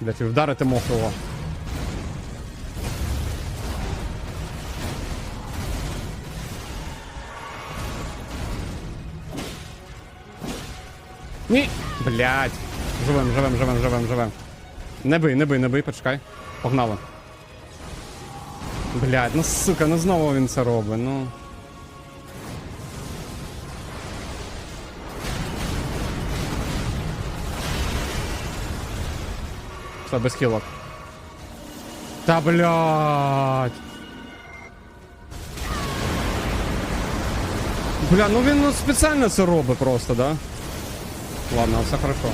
Блять, вдарити мог його. Ні! Блять! Живем, живем, живем, живем, живем. Не бий, не бий, не бий, почекай. Погнали. Блять, ну сука, ну знову він це робить, ну. Все, без хілок. Та блять. Бля, ну він ну, спеціально це робить просто, да? Ладно, все хорошо.